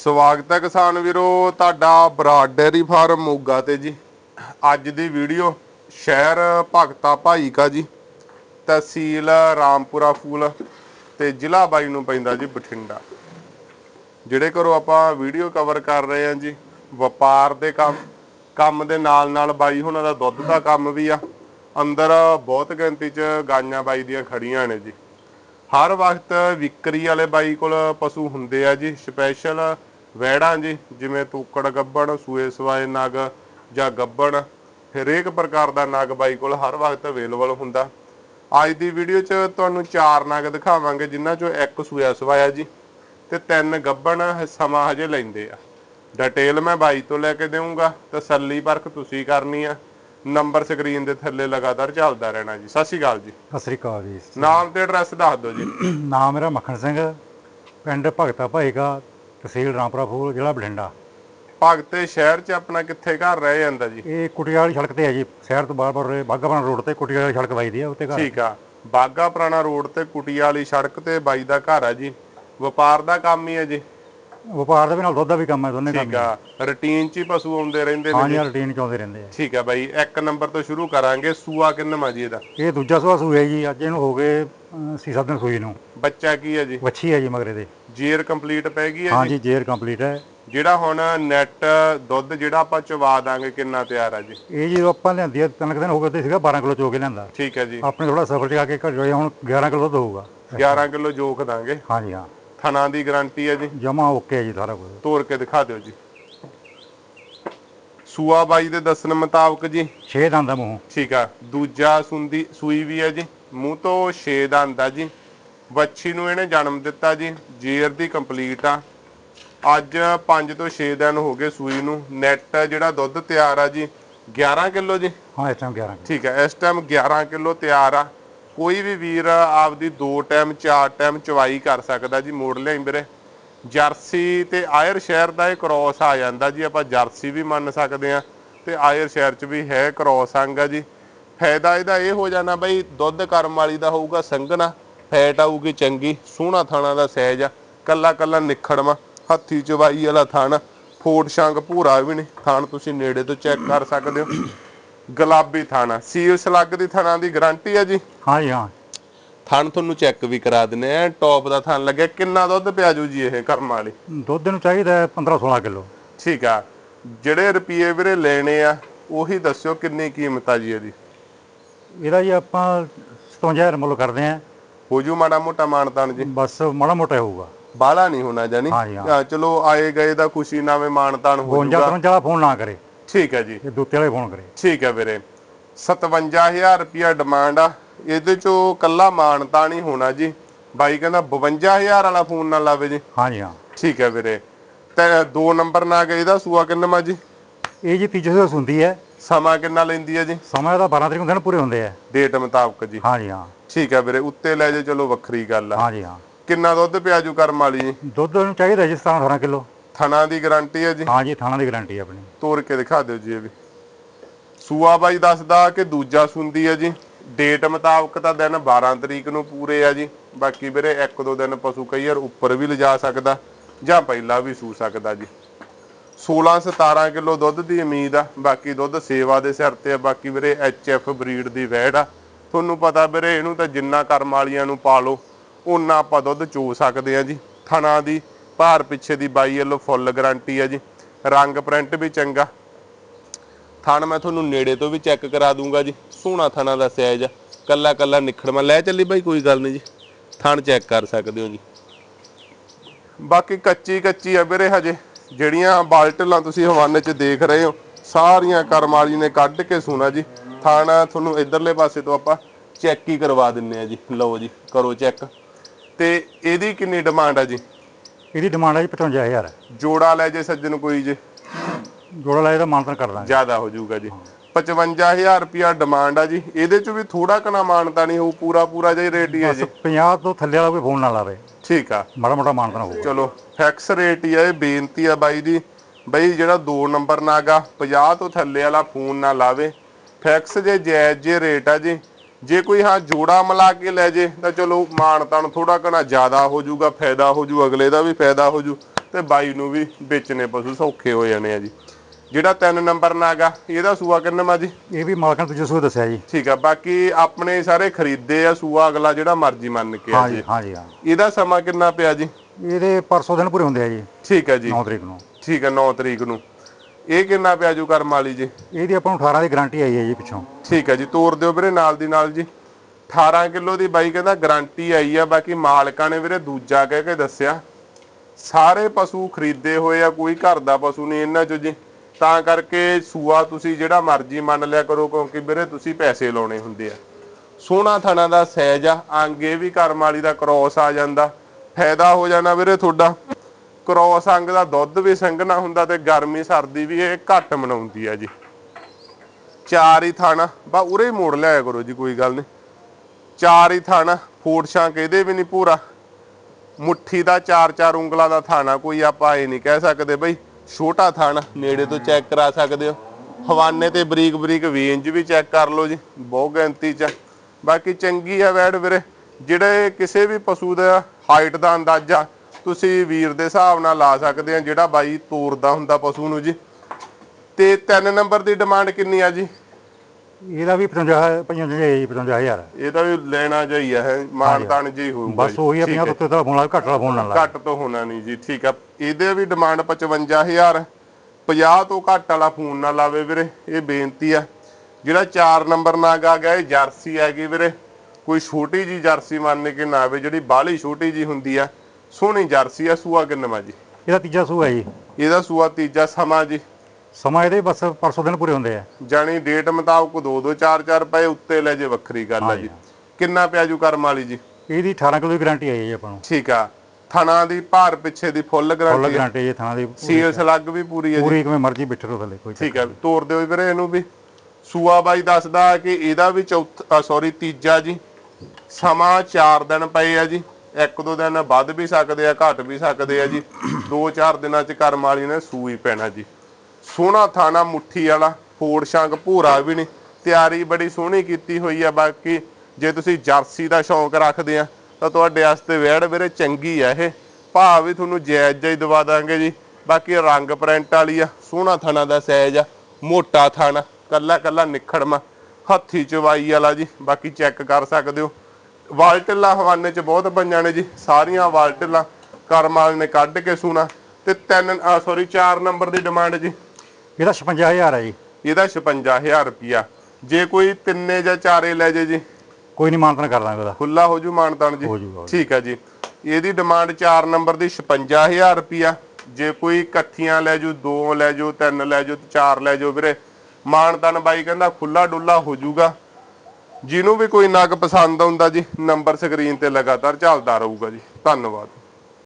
ਸਵਾਗਤ ਹੈ ਕਿਸਾਨ ਵੀਰੋ, ਤੁਹਾਡਾ ਬਰਾਡ ਡੇਅਰੀ ਫਾਰਮ ਮੋਗਾ ਤੇ ਜੀ। ਅੱਜ ਦੀ ਵੀਡੀਓ ਸ਼ਹਿਰ ਭਗਤਾ ਭਾਈ ਕਾ ਜੀ, ਤਹਿਸੀਲ ਰਾਮਪੁਰਾ ਫੂਲ ਤੇ ਜ਼ਿਲ੍ਹਾ ਬਾਈ ਨੂੰ ਪੈਂਦਾ ਜੀ ਬਠਿੰਡਾ। ਜਿਹੜੇ ਘਰੋਂ ਆਪਾਂ ਵੀਡੀਓ ਕਵਰ ਕਰ ਰਹੇ ਹਾਂ ਜੀ, ਵਪਾਰ ਦੇ ਕੰਮ ਕੰਮ ਦੇ ਨਾਲ ਨਾਲ ਬਾਈ ਹੁਣਾਂ ਦਾ ਦੁੱਧ ਦਾ ਕੰਮ ਵੀ ਆ। ਅੰਦਰ ਬਹੁਤ ਗਿਣਤੀ 'ਚ ਗਾਈਆਂ ਬਾਈ ਦੀਆਂ ਖੜੀਆਂ ਨੇ ਜੀ। ਹਰ ਵਕਤ ਵਿਕਰੀ ਵਾਲੇ ਬਾਈ ਕੋਲ ਪਸ਼ੂ ਹੁੰਦੇ ਆ ਜੀ, ਸਪੈਸ਼ਲ ਵੈੜਾਂ ਜੀ ਜਿਵੇਂ ਤੂਕੜ ਗੱਬਣ ਸੂਏ ਸਵਾਏ ਨਗ ਜਾਂ ਗੱਬਣ ਹਰੇਕ ਪ੍ਰਕਾਰ ਦਾ ਨਗ ਬਾਈ ਕੋਲ ਹਰ ਵਕਤ ਅਵੇਲੇਬਲ ਹੁੰਦਾ। ਅੱਜ ਦੀ ਵੀਡੀਓ 'ਚ ਤੁਹਾਨੂੰ ਚਾਰ ਨਗ ਦਿਖਾਵਾਂਗੇ ਜਿਨ੍ਹਾਂ 'ਚੋਂ ਇੱਕ ਸੂਆ ਸਵਾਇਆ ਜੀ ਤੇ ਤਿੰਨ ਗੱਬਣ ਸਮਾਂ ਹਜੇ ਲੈਂਦੇ ਆ। ਡਿਟੇਲ ਮੈਂ ਬਾਈ ਤੋਂ ਲੈ ਕੇ ਦੇਵਾਂਗਾ ਤਸੱਲੀ ਪਰਖ ਤੁਸੀਂ ਕਰਨੀ ਆ। ਨੰਬਰ ਸਕਰੀਨ ਦੇ ਥੱਲੇ ਲਗਾਤਾਰ ਚੱਲਦਾ ਰਹਿਣਾ ਜੀ। ਸਤਿ ਸ਼੍ਰੀ ਅਕਾਲ ਜੀ। ਸਤਿ ਸ੍ਰੀ ਅਕਾਲ ਜੀ। ਨਾਮ ਤੇ ਐਡਰੈਸ ਦੱਸ ਦਿਓ ਜੀ। ਨਾਮ ਮੇਰਾ ਮੱਖਣ ਸਿੰਘ ਪਿੰਡ ਭਗਤਾ ਭਾਈਕਾ ਤਹਿਸੀਲ ਰਾਮਪੁਰਾ ਫੂਲ ਜ਼ਿਲ੍ਹਾ ਬਠਿੰਡਾ। ਭਗਤੇ ਸ਼ਹਿਰ 'ਚ ਆਪਣਾ ਕਿੱਥੇ ਘਰ ਰਹਿ ਜਾਂਦਾ ਜੀ? ਇਹ ਕੁਟਿਆਲ ਵਾਲੀ ਸੜਕ ਤੇ ਹੈ ਜੀ ਸ਼ਹਿਰ ਤੋਂ ਬਾਹਰ ਬਾਹਰ ਬਾਗਾਪੁਰਾ ਰੋਡ ਤੇ ਕੁਟਿਆਲ ਵਾਲੀ ਸੜਕ ਵੱਜਦੀ ਹੈ ਉੱਤੇ ਘਰ। ਠੀਕ ਆ ਬਾਗਾ ਪੁਰਾਣਾ ਰੋਡ ਤੇ ਕੁਟੀਆ ਵਾਲੀ ਸੜਕ ਤੇ ਬਾਈ ਦਾ ਘਰ ਆ ਜੀ। ਵਪਾਰ ਦਾ ਕੰਮ ਹੀ ਹੈ ਜੀ। ਵਪਾਰ ਦਾ ਵੀ ਨਾਲ ਦੁੱਧ ਦਾ ਵੀ ਕੰਮ ਹੈ ਦੋਨੇ ਕੰਮ ਠੀਕ ਆ। ਰੁਟੀਨ 'ਚ ਹੀ ਪਸ਼ੂ ਆਉਂਦੇ ਰਹਿੰਦੇ ਹਾਂ ਨੇ ਜੀ? ਰੂਟੀਨ ਚ ਆਉਂਦੇ ਰਹਿੰਦੇ ਆ। ਠੀਕ ਆ ਬਾਈ ਇੱਕ ਨੰਬਰ ਤੋਂ ਸ਼ੁਰੂ ਕਰਾਂਗੇ ਸੂਆ ਕਿੰਨਵਾਂ ਜੀ ਇਹਦਾ? ਇਹ ਦੂਜਾ ਸੁਆ ਸੂਏ ਜੀ ਅੱਜ ਇਹਨੂੰ ਹੋ ਗਏ 6-7 ਦਿਨ ਸੂਈ ਨੂੰ। ਬੱਚਾ ਕੀ ਹੈ ਜੀ? ਵੱਛੀ ਹੈ ਜੀ ਮਗਰੇ ਦੇ। ਜੀਰ ਕੰਪਲੀਟ ਪੈ ਗਈ ਹੈ ਹਾਂ ਜੀ? ਜੀ ਜੇਰ ਕੰਪਲੀਟ ਹੈ। ਜਿਹੜਾ ਹੁਣ ਨੈਟ ਦੁੱਧ ਜਿਹੜਾ ਆਪਾਂ ਚਵਾ ਦਾਂਗੇ ਕਿੰਨਾ ਤਿਆਰ ਆ ਜੀ? ਇਹ ਜਦੋਂ ਆਪਾਂ ਲਿਆਂਦੀ ਆ ਤਿੰਨ ਕੁ ਦਿਨ ਹੋ ਗਏ ਤੇ ਸੀਗਾ 12 ਕਿਲੋ ਚੋ ਕੇ ਲਿਆਂਦਾ। ਠੀਕ ਹੈ ਜੀ। ਆਪਣੇ ਥੋੜਾ ਸਫਰ ਚ ਆ ਕੇ ਘਰ ਹੋਇਆ ਹੁਣ 11 ਕਿਲੋ ਦੁੱਧ ਹੋਊਗਾ। 11 ਕਿਲੋ ਜੋਖ ਦਾਂਗੇ। ਹਾਂ ਜੀ ਹਾਂ। ਥਣਾ ਦੀ ਗਾਰੰਟੀ ਹੈ ਜੀ। ਜਮਾ ਓਕੇ ਹੈ ਜੀ ਸਾਰਾ ਕੁਝ ਤੋੜ ਕੇ ਦਿਖਾ ਦਿਓ ਜੀ। ਸੂਆ ਬਾਈ ਦੇ ਦੱਸਣ ਮੁਤਾਬਕ ਜੀ। 6 ਦੰਦ ਦਾ ਮੂੰਹ। ਠੀਕ ਆ। ਦੂਜਾ ਸੁੰਦੀ ਸੂਈ ਵੀ ਹੈ ਜੀ। ਮੂੰਹ ਤੋਂ 6 ਦਾ ਆਂਦਾ ਜੀ। ਵੱਛੀ ਨੂੰ ਇਹਨੇ ਜਨਮ ਦਿੱਤਾ ਜੀ। ਜੇਰ ਦੀ ਕੰਪਲੀਟ ਆ। ਅੱਜ 5 ਤੋਂ 6 ਦਿਨ ਹੋ ਗਏ ਸੂਈ ਨੂੰ। ਨੈਟ ਜਿਹੜਾ ਦੁੱਧ ਤਿਆਰ ਆ ਜੀ। 11 ਕਿਲੋ ਜੀ। ਹਾਂ ਇਸ ਟਾਈਮ 11 ਕਿਲੋ। ਠੀਕ ਹੈ ਇਸ ਟਾਈਮ 11 ਕਿਲੋ ਤਿਆਰ ਆ। ਕੋਈ ਵੀ ਵੀਰ ਆਪਦੀ ਦੋ ਟਾਈਮ, ਚਾਰ ਟਾਈਮ ਚਵਾਈ ਕਰ ਸਕਦਾ ਜੀ, ਮੋੜ ਲਿਆਈ ਵੀਰੇ। ਜਰਸੀ ਤੇ ਆਇਰ ਸ਼ਹਿਰ ਦਾ ਇਹ ਕ੍ਰੋਸ ਆ ਜਾਂਦਾ ਜੀ, ਆਪਾਂ ਜਰਸੀ ਵੀ ਮੰਨ ਸਕਦੇ ਆ ਤੇ ਆਇਰ ਸ਼ਹਿਰ ਚ ਵੀ ਹੈ ਕ੍ਰੋਸ ਅੰਗ ਆ ਜੀ। ਫਾਇਦਾ ਇਹਦਾ ਇਹ ਹੋ ਜਾਣਾ ਬਈ, ਦੁੱਧ ਕਰਮ ਵਾਲੀ ਦਾ ਹੋਊਗਾ ਸੰਘਣਾ, ਫੈਟ ਆਊਗੀ ਚੰਗੀ, ਸੋਹਣਾ ਥਾਣਾ ਦਾ ਸਹਿਜ ਆ, ਕੱਲਾ ਕੱਲਾ ਨਿਖੜਵਾ ਹੱਥੀ ਚਵਾਈ ਵਾਲਾ ਥਾਣਾ, ਫੋਟ ਸ਼ੰਗ ਭੂਰਾ ਵੀ ਨਹੀਂ, ਥਾਣ ਤੁਸੀਂ ਨੇੜੇ ਤੋਂ ਚੈੱਕ ਕਰ ਸਕਦੇ ਹੋ। ਗੁਲਾਬੀ ਥਾਣਾ। ਸੀਲ ਸਲੱਗ ਦੀ ਥਾਣਾ ਦੀ ਗਾਰੰਟੀ ਆ ਜੀ? ਹਾਂ ਜੀ ਹਾਂ। ਥਣ ਤੁਹਾਨੂੰ ਚੈੱਕ ਵੀ ਕਰਾ ਦਿੰਨੇ ਆ ਟੌਪ ਦਾ ਥਣ ਲੱਗਿਆ। ਕਿੰਨਾ ਦੁੱਧ ਪਿਆਜੂ ਜੀ ਇਹ ਕਰਮ ਵਾਲੀ? ਦੁੱਧ ਨੂੰ ਚਾਹੀਦਾ 15 16 ਕਿਲੋ। ਠੀਕ ਆ। ਜਿਹੜੇ ਰੁਪਏ ਵੀਰੇ ਲੈਣੇ ਆ ਉਹੀ ਦੱਸਿਓ ਕਿੰਨੀ ਕੀਮਤ ਆ ਜੀ ਇਹਦੀ। ਇਹਦਾ ਜੀ ਆਪਾਂ 57000 ਮੁੱਲ ਕਰਦੇ ਆਂ ਹੋ ਜੂ ਮਾੜਾ ਮੋਟਾ ਮਾਨਤਾਨ ਜੀ। ਬਸ ਮਾੜਾ ਮੋਟਾ ਹੋਊਗਾ। ਬਾਹਲਾ ਨਹੀਂ ਹੋਣਾ ਜਾਨੀ। ਹਾਂ ਜੀ, ਹਾਂ। ਹਾਂ, ਚਲੋ ਆਏ ਗਏ ਦਾ ਖੁਸ਼ੀ ਨਾਵੇਂ ਮਾਨਤਾਨ ਹੋ 52 ਜੂਗਾ। ਤਰ੍ਹਾਂ ਵਾਲਾ ਫੋਨ ਨਾ ਕਰੇ। ਠੀਕ ਹੈ ਜੀ। ਇਹ ਦੂਤੇ ਵਾਲੇ ਫੋਨ ਕਰੇ। ਠੀਕ ਹੈ ਵੀਰੇ। 57000 ਰੁਪਿਆ ਡਿਮਾਂਡ ਆ। ਇਹਦੇ ਚੋਂ ਕੱਲਾ ਮਾਨਤਾ ਨਹੀਂ ਹੋਣਾ ਜੀ। ਬਾਈ ਕਹਿੰਦਾ 52000 ਵਾਲਾ ਫੋਨ ਨਾ ਲਾਵੇ ਜੀ। ਹਾਂ ਜੀ ਹਾਂ। ਠੀਕ ਹੈ ਵੀਰੇ। ਤੇ ਦੋ ਨੰਬਰ ਨਾ ਗਏ ਇਹਦਾ ਸੂਆ ਕਿੰਨਾ ਜੀ? ਇਹ ਜੀ ਤੀਜੇ ਸੂਏ ਹੁੰਦੀ ਹੈ। ਸਮਾਂ ਕਿੰਨਾ ਲੈਂਦੀ ਹੈ ਜੀ? ਸਮਾਂ ਇਹਦਾ 12 ਤਰੀਕ ਨੂੰ ਦਿਨ ਪੂਰੇ ਹੁੰਦੇ ਆ। ਡੇਟ ਮੁਤਾਬਕ ਜੀ। ਹਾਂ ਜੀ ਹਾਂ। ਠੀਕ ਹੈ ਵੀਰੇ। ਉੱਤੇ ਲੈ ਜੇ ਚਲੋ ਵੱਖਰੀ ਗੱਲ ਆ। ਹਾਂ ਜੀ ਹਾਂ। ਕਿੰਨਾ ਦੁੱਧ ਪਿਆਜੂ ਕਰਮ ਵਾਲੀ ਜੀ? ਦੁੱਧ ਨੂੰ ਚਾਹੀਦਾ ਜੀ 17 18 ਕਿਲੋ। ਥਣਾ ਦੀ ਗਾਰੰਟੀ ਹੈ ਜੀ? ਹਾਂ ਜੀ ਥਾਣਾ ਦੀ ਗਾਰੰਟੀ ਹੈ ਆਪਣੀ। ਤੋੜ ਕੇ ਦਿਖਾ ਦਿਓ ਜੀ ਇਹ ਵੀ। ਸੂਆ ਬਾਈ ਦੱਸਦਾ ਕਿ ਦੂਜਾ ਸੁੰਦੀ ਹੈ ਜੀ। ਡੇਟ ਮੁਤਾਬਕ ਤਾਂ ਦਿਨ 12 ਤਰੀਕ ਨੂੰ ਪੂਰੇ ਆ ਜੀ। ਬਾਕੀ ਵੀਰੇ ਇੱਕ ਦੋ ਦਿਨ ਪਸ਼ੂ ਕਈ ਵਾਰ ਉੱਪਰ ਵੀ ਲਿਜਾ ਸਕਦਾ ਜਾਂ ਪਹਿਲਾਂ ਵੀ ਸੂ ਸਕਦਾ ਜੀ। 16 17 ਕਿਲੋ ਦੁੱਧ ਦੀ ਉਮੀਦ ਆ। ਬਾਕੀ ਦੁੱਧ ਸੇਵਾ ਦੇ ਸਿਰ ਤੇ ਆ। ਬਾਕੀ ਵੀਰੇ ਐਫ ਬਰੀਡ ਦੀ ਵੈੜ ਆ। ਤੁਹਾਨੂੰ ਪਤਾ ਵੀਰੇ ਇਹਨੂੰ ਤਾਂ ਜਿੰਨਾ ਕਰਮ ਵਾਲੀਆਂ ਨੂੰ ਪਾਲੋ ਉਹਨਾਂ ਆਪਾਂ ਦੁੱਧ ਚੋ ਸਕਦੇ ਆ ਜੀ। ਥਣਾ ਦੀ ਭਾਰ ਪਿੱਛੇ ਦੀ ਬਾਈ ਵੱਲੋਂ ਫੁੱਲ ਗਾਰੰਟੀ ਹੈ ਜੀ। ਰੰਗ ਪ੍ਰਿੰਟ ਵੀ ਚੰਗਾ। ਥਣ ਮੈਂ ਤੁਹਾਨੂੰ ਨੇੜੇ ਤੋਂ ਵੀ ਚੈੱਕ ਕਰਾ ਦੂੰਗਾ ਜੀ। ਸੋਹਣਾ ਥਣਾ ਦਾ ਸਾਈਜ਼ ਕੱਲਾ ਕੱਲਾ ਨਿਖੜਵਾ ਲੈ ਚੱਲੀ ਬਾਈ, ਕੋਈ ਗੱਲ ਨਹੀਂ ਜੀ। ਥਣ ਚੈੱਕ ਕਰ ਸਕਦੇ ਹੋ ਜੀ। ਬਾਕੀ ਕੱਚੀ ਕੱਚੀ ਆ ਵੀਰੇ ਹਜੇ। ਜਿਹੜੀਆਂ ਬਾਲਟਲਾਂ ਤੁਸੀਂ ਹਵਾਨੇ 'ਚ ਦੇਖ ਰਹੇ ਹੋ, ਸਾਰੀਆਂ ਕਰਮਾਲੀ ਨੇ ਕੱਢ ਕੇ ਸੋਨਾ ਜੀ। ਥਾਣਾ ਤੁਹਾਨੂੰ ਇਧਰਲੇ ਪਾਸੇ ਤੋਂ ਆਪਾਂ ਚੈੱਕ ਹੀ ਕਰਵਾ ਦਿੰਨੇ ਆ ਜੀ। ਲਓ ਜੀ, ਕਰੋ ਚੈੱਕ ਤੇ ਇਹਦੀ ਕਿੰਨੀ ਡਿਮਾਂਡ ਆ ਜੀ? ਇਹਦੀ ਡਿਮਾਂਡ ਹੈ ਜੀ 55000 ਜੋੜਾ ਲੈ ਜੇ ਸੱਜਣ ਕੋਈ ਜੇ। ਜੋੜਾ ਲਾਏ ਦਾ ਮਾਨਤਨ ਕਰ ਦਾਂਗੇ। ਜ਼ਿਆਦਾ ਹੋ ਜਾਊਗਾ ਜੀ। 55000 ਰੁਪਿਆ ਡਿਮਾਂਡ ਆ ਜੀ। ਇਹਦੇ ਚ ਵੀ ਥੋੜਾ ਕਨਾ ਮਾਨਤਾ ਨਹੀਂ ਹੋਊ ਪੂਰਾ ਪੂਰਾ ਜਿਹਾ ਰੇਟ ਹੀ ਹੈ ਜੀ। 50 ਤੋਂ ਥੱਲੇ ਵਾਲਾ ਕੋਈ ਫੋਨ ਨਾ ਲਾਵੇ। ਠੀਕ ਆ। ਮਾੜਾ ਮੋਟਾ ਮਾਨਤਨ ਹੋਊਗਾ ਚਲੋ ਫਿਕਸ ਰੇਟ ਹੀ ਆ ਇਹ ਬੇਨਤੀ ਆ ਬਾਈ ਦੀ। ਬਈ ਜਿਹੜਾ 2 ਨੰਬਰ ਨਾਗਾ 50 ਤੋਂ ਥੱਲੇ ਵਾਲਾ ਫੋਨ ਨਾ ਲਾਵੇ। ਫਿਕਸ ਜੇ ਜਾਇਜ਼ ਜੇ ਰੇਟ ਆ ਜੀ। ਜੇ ਕੋਈ ਹਾਂ ਜੋੜਾ ਮਿਲਾ ਕੇ ਲੈ ਜੇ ਤਾਂ ਚਲੋ ਮਾਨਤਾ ਨੂੰ ਥੋੜਾ ਕਨਾ ਜ਼ਿਆਦਾ ਹੋ ਜਾਊਗਾ ਫਾਇਦਾ ਹੋ ਜੂ ਅਗਲੇ ਦਾ ਵੀ ਫਾਇਦਾ ਹੋ ਜੂ ਤੇ ਬਾਈ ਨੂੰ ਵੀ ਵੇਚਣੇ ਪਸ਼ੂ ਸੌਖੇ ਹੋ ਜਾਣੇ ਆ ਜੀ। ਜਿਹੜਾ 3 ਨੰਬਰ ਨਾਗਾ ਇਹਦਾ ਸੂਆ ਕਿੰਨਾ ਜੀ? ਇਹ ਵੀ ਮਾਲਕਾਂ ਨੇ ਦੂਜੇ ਦੱਸਿਆ ਜੀ। ਠੀਕ ਆ ਬਾਕੀ ਆਪਣੇ ਸਾਰੇ ਖਰੀਦੇ ਆ ਸੂਆ ਅਗਲਾ ਜਿਹੜਾ ਮਰਜ਼ੀ ਮੰਨ ਕੇ ਆ ਜੀ ਹਾਂ ਜੀ ਹਾਂ। ਇਹਦਾ ਸਮਾਂ ਕਿੰਨਾ ਪਿਆ ਜੀ? ਇਹਦੇ ਪਰਸੋਂ ਦਿਨ ਪੂਰੇ ਹੁੰਦੇ ਆ ਜੀ। ਠੀਕ ਹੈ ਜੀ। 9 ਤਰੀਕ ਨੂੰ। ਠੀਕ ਹੈ 9 ਤਰੀਕ ਨੂੰ। ਇਹ ਕਿੰਨਾ ਪਿਆ ਜੂ ਕਰਮ ਵਾਲੀ ਜੀ? ਇਹਦੀ ਆਪਾਂ ਨੂੰ 18 ਦੀ ਗਾਰੰਟੀ ਆਈ ਹੈ ਜੀ ਪਿੱਛੋਂ। ਠੀਕ ਹੈ ਜੀ, ਤੋਰ ਦਿਓ ਵੀਰੇ ਨਾਲ ਦੀ ਨਾਲ ਜੀ। 18 ਕਿਲੋ ਦੀ ਬਾਈ ਕਹਿੰਦਾ ਗਾਰੰਟੀ ਆਈ ਆ, ਬਾਕੀ ਮਾਲਕਾਂ ਨੇ ਵੀਰੇ ਦੂਜਾ ਕਹਿ ਕੇ ਦੱਸਿਆ। ਸਾਰੇ ਪਸ਼ੂ ਖਰੀਦੇ ਹੋਏ ਆ, ਕੋਈ ਘਰ ਦਾ ਪਸ਼ੂ ਨਹੀਂ ਇਹਨਾਂ ਚੋਂ ਜੀ। ਤਾਂ ਕਰਕੇ ਸੂਆ ਤੁਸੀਂ ਜਿਹੜਾ ਮਰਜ਼ੀ ਮੰਨ ਲਿਆ ਕਰੋ, ਕਿਉਂਕਿ ਵੀਰੇ ਤੁਸੀਂ ਪੈਸੇ ਲਾਉਣੇ ਹੁੰਦੇ ਆ। ਸੋਹਣਾ ਥਣਾ ਦਾ ਸਹਿਜ ਆ ਆਂਗੇ ਵੀ ਕਰਮ ਵਾਲੀ ਦਾ ਕ੍ਰੋਸ ਆ ਜਾਂਦਾ। ਫਾਇਦਾ ਹੋ ਜਾਣਾ ਵੀਰੇ ਤੁਹਾਡਾ। ਕ੍ਰੋਸ ਅੰਗ ਦਾ ਦੁੱਧ ਵੀ ਸੰਘਣਾ ਹੁੰਦਾ ਤੇ ਗਰਮੀ ਸਰਦੀ ਵੀ ਇਹ ਘੱਟ ਮਨਾਉਂਦੀ ਆ ਜੀ। ਚਾਰ ਹੀ ਥਾਣਾ। ਬਾ, ਉਰੇ ਹੀ ਮੋੜ ਲਿਆਇਆ ਕਰੋ ਜੀ, ਕੋਈ ਗੱਲ ਨਹੀਂ। ਚਾਰ ਹੀ ਥਾਣਾ, ਫੋਟ ਛਾਂ ਇਹਦੇ ਵੀ ਨਹੀਂ ਪੂਰਾ। ਮੁੱਠੀ ਦਾ ਚਾਰ ਚਾਰ ਉਂਗਲਾਂ ਦਾ ਥਾਣਾ, ਕੋਈ ਆਪਾਂ ਇਹ ਨਹੀਂ ਕਹਿ ਸਕਦੇ ਬਈ। ਛੋਟਾ ਥਾਣਾ, ਨੇੜੇ ਤੋਂ ਚੈੱਕ ਕਰਾ ਸਕਦੇ ਹੋ। ਹਵਾਨੇ ਤੇ ਬਰੀਕ ਬਰੀਕ ਵੇਂਜ ਵੀ ਚੈੱਕ ਕਰ ਲਓ ਜੀ, ਬਹੁਤ ਗਿਣਤੀ ਚ ਆ। ਬਾਕੀ ਚੰਗੀ ਆ ਵੈੜ ਵੀਰੇ, ਜਿਹੜੇ ਕਿਸੇ ਵੀ ਪਸ਼ੂ ਦਾ ਹਾਈਟ ਦਾ ਅੰਦਾਜ਼ਾ ਤੁਸੀਂ ਵੀਰ ਦੇ ਹਿਸਾਬ ਨਾਲ ਲਾ ਸਕਦੇ ਆ, ਜਿਹੜਾ ਬਾਈ ਤੋਰਦਾ ਹੁੰਦਾ ਪਸ਼ੂ ਨੂੰ ਜੀ। ਤੇ 3 ਨੰਬਰ ਦੀ ਡਿਮਾਂਡ ਕਿੰਨੀ ਆ ਜੀ? ਇਹਦਾ ਵੀ 55 55 ਹੈ ਜੀ 55000 ਇਹਦਾ ਵੀ ਲੈਣਾ ਚਾਹੀਦਾ ਹੈ ਮਾਨਤਾਨ ਜੀ ਹੋਊਗਾ। ਬਸ। ਉਹੀ ਆ 50। ਉੱਤੇ ਤਾਂ ਲਾ ਘੱਟ ਵਾਲਾ ਫੋਨ ਨਾ ਲਾ ਘੱਟ ਤੋਂ ਹੋਣਾ ਨਹੀਂ ਜੀ ਠੀਕ ਆ। ਇਹਦੇ ਵੀ ਡਿਮਾਂਡ 55000 50 ਤੋਂ ਘੱਟ ਵਾਲਾ ਫੋਨ ਨਾ ਲਾਵੇ ਵੀਰੇ ਇਹ ਬੇਨਤੀ ਆ। ਜਿਹੜਾ 4 ਨੰਬਰ ਨਾਗ ਆ ਗਿਆ ਇਹ ਜਰਸੀ ਹੈਗੀ ਵੀਰੇ। ਕੋਈ ਛੋਟੀ ਜੀ ਜਰਸੀ ਮੰਨ ਕੇ ਨਾ ਆਵੇ ਜਿਹੜੀ ਬਾਹਲੀ ਛੋਟੀ ਜੀ ਹੁੰਦੀ ਆ। ਸੋਹਣੀ ਜਰਸੀ ਆ ਸੂਆ ਕਿੰਨਵਾ ਜੀ? ਇਹਦਾ ਤੀਜਾ ਸੂ ਹੈ ਜੀ। ਇਹਦਾ ਸੂਆ ਤੀਜਾ ਸਮਾਂ ਜੀ। ਸਮਾਂ ਇਹਦੇ ਬਸ ਪਰਸੋਂ ਦਿਨ ਪੂਰੇ ਹੁੰਦੇ ਆ। ਜਾਣੀ ਡੇਟ ਮੁਤਾਬਕ 2 2 4 4 ਪਏ ਉੱਤੇ ਲੈ ਜੇ ਵੱਖਰੀ ਗੱਲ ਆ ਜੀ। ਕਿੰਨਾ ਪਿਆ ਜੂ ਕਰਮ ਵਾਲੀ ਜੀ? ਇਹਦੀ 18 ਕਿਲੋ ਦੀ ਗਾਰੰਟੀ ਆਈ ਹੈ ਜੀ ਆਪਾਂ ਨੂੰ। ਠੀਕ ਆ। ਥਣਾ ਦੀ ਭਾਰ ਪਿੱਛੇ ਦੀ ਫੁੱਲ ਫੁੱਲ ਗਰੰਟੀ ਗਾਰੰਟੀ ਜੀ ਥਾਂ ਦੀ ਸੀਲ ਸਲੱਗ ਵੀ ਪੂਰੀ ਹੈ ਜੀ। ਪੂਰੀ ਕਿਵੇਂ ਮਰਜ਼ੀ ਬਿਠ ਰੋ ਥੱਲੇ ਕੋਈ ਠੀਕ ਹੈ ਤੋੜ ਦਿਓ ਵੀਰੇ ਇਹਨੂੰ ਵੀ। ਸੂਆ ਬਾਈ ਦੱਸਦਾ ਕਿ ਇਹਦਾ ਵੀ ਚੌਥਾ ਸੌਰੀ ਤੀਜਾ ਜੀ। ਸਮਾਂ 4 ਦਿਨ ਪਏ ਆ ਜੀ। ਇੱਕ ਦੋ ਦਿਨ ਵੱਧ ਵੀ ਸਕਦੇ ਆ ਘਟ ਵੀ ਸਕਦੇ ਆ ਜੀ। 2-4 ਦਿਨਾਂ ਚ ਕਰਮ ਵਾਲੀ ਨੇ ਸੂਈ ਪੈਣਾ ਜੀ। ਸੋਹਣਾ ਥਾਣਾ ਮੁੱਠੀ ਵਾਲਾ, ਫੋੜ ਸ਼ੰਗ ਭੂਰਾ ਵੀ ਨਹੀਂ। ਤਿਆਰੀ ਬੜੀ ਸੋਹਣੀ ਕੀਤੀ ਹੋਈ ਆ, ਬਾਕੀ ਜੇ ਤੁਸੀਂ ਜਰਸੀ ਦਾ ਸ਼ੌਂਕ ਰੱਖਦੇ ਆ, ਤਾਂ ਤੁਹਾਡੇ ਵਾਸਤੇ ਵਿਹੜ ਵੀਰੇ ਚੰਗੀ ਆ ਇਹ। ਭਾਅ ਵੀ ਤੁਹਾਨੂੰ ਜਾਇਜ਼ ਜਿਹਾ ਹੀ ਦਵਾ ਦਾਂਗੇ ਜੀ। ਬਾਕੀ ਰੰਗ ਪ੍ਰਿੰਟ ਵਾਲੀ ਆ, ਸੋਹਣਾ ਥਾਣਾ ਦਾ ਸਾਈਜ਼ ਆ, ਮੋਟਾ ਥਾਣਾ, ਕੱਲਾ ਕੱਲਾ ਨਿਖੜਮਾ, ਹੱਥੀ ਚਵਾਈ ਵਾਲਾ ਜੀ, ਬਾਕੀ ਚੈੱਕ ਕਰ ਸਕਦੇ ਹੋ। ਵਾਲਟਲਾ ਹਵਾਨੇ ਚ ਬਹੁਤ ਪੰਜਾਂ ਨੇ ਜੀ, ਸਾਰੀਆਂ ਵਾਲਟਲਾ ਕਰਮਾਲ ਨੇ ਕੱਢ ਕੇ ਸੂਣਾ। ਤੇ ਤਿੰਨ ਸੌਰੀ 4 ਨੰਬਰ ਦੀ ਡਿਮਾਂਡ ਜੀ। ਇਹਦਾ 56000 ਹੈ ਜੀ। ਇਹਦਾ 56000 ਰੁਪਿਆ ਜੇ ਕੋਈ ਤਿੰਨੇ ਜਾਂ ਚਾਰੇ ਲੈ ਜੇ ਜੀ। ਕੋਈ ਨਹੀਂ ਮਾਨਤਨ ਕਰ ਦਾਂਗੇ ਉਹਦਾ। ਖੁੱਲਾ ਹੋ ਜੂ ਮਾਨਤਾਨ ਜੀ। ਹੋ ਜੂਗਾ। ਠੀਕ ਹੈ ਜੀ। ਇਹਦੀ ਡਿਮਾਂਡ 4 ਨੰਬਰ ਦੀ 56000 ਰੁਪਿਆ ਜੇ ਕੋਈ ਇਕੱਠੀਆਂ ਲੈ ਜੂ ਦੋ ਲੈ ਜੂ ਤਿੰਨ ਲੈ ਜੂ ਚਾਰ ਲੈ ਜੂ ਵੀਰੇ। ਮਾਨਤਾਨ ਬਾਈ ਕਹਿੰਦਾ ਖੁੱਲਾ ਡੁੱਲਾ ਹੋ ਜੂਗਾ। ਜਿਹਨੂੰ ਵੀ ਕੋਈ ਨਗ ਪਸੰਦ ਆਉਂਦਾ ਜੀ ਨੰਬਰ ਸਕਰੀਨ ਤੇ ਲਗਾਤਾਰ ਚੱਲਦਾ ਰਹੂਗਾ ਜੀ। ਧੰਨਵਾਦ।